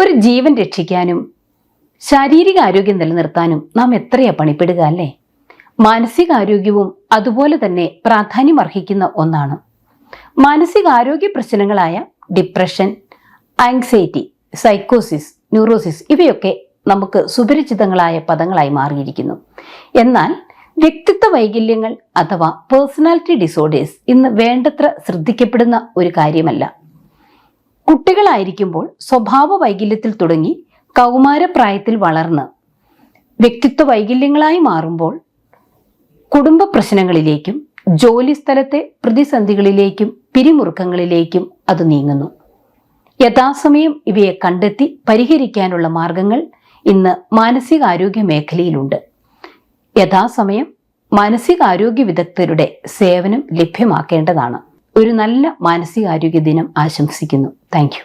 ഒരു ജീവൻ രക്ഷിക്കാനും ശാരീരിക ആരോഗ്യം നിലനിർത്താനും നാം എത്രയാ പണിപ്പെടുക അല്ലേ? മാനസികാരോഗ്യവും അതുപോലെ തന്നെ പ്രാധാന്യം അർഹിക്കുന്ന ഒന്നാണ്. മാനസികാരോഗ്യ പ്രശ്നങ്ങളായ ഡിപ്രഷൻ ആങ്സൈറ്റി സൈക്കോസിസ് ന്യൂറോസിസ് ഇവയൊക്കെ നമുക്ക് സുപരിചിതങ്ങളായ പദങ്ങളായി മാറിയിരിക്കുന്നു. എന്നാൽ വ്യക്തിത്വ വൈകല്യങ്ങൾ അഥവാ പേഴ്സണാലിറ്റി ഡിസോർഡേഴ്സ് ഇന്ന് വേണ്ടത്ര ശ്രദ്ധിക്കപ്പെടുന്ന ഒരു കാര്യമല്ല. കുട്ടികളായിരിക്കുമ്പോൾ സ്വഭാവ വൈകല്യത്തിൽ തുടങ്ങി കൗമാരപ്രായത്തിൽ വളർന്ന് വ്യക്തിത്വ വൈകല്യങ്ങളായി മാറുമ്പോൾ കുടുംബ പ്രശ്നങ്ങളിലേക്കും ജോലിസ്ഥലത്തെ പ്രതിസന്ധികളിലേക്കും പിരിമുറുക്കങ്ങളിലേക്കും അത് നീങ്ങുന്നു. യഥാസമയം ഇവയെ കണ്ടെത്തി പരിഹരിക്കാനുള്ള മാർഗങ്ങൾ ഇന്ന് മാനസികാരോഗ്യ മേഖലയിലുണ്ട്. യഥാസമയം മാനസികാരോഗ്യ വിദഗ്ധരുടെ സേവനം ലഭ്യമാക്കേണ്ടതാണ്. ഒരു നല്ല മാനസികാരോഗ്യ ദിനം ആശംസിക്കുന്നു. താങ്ക്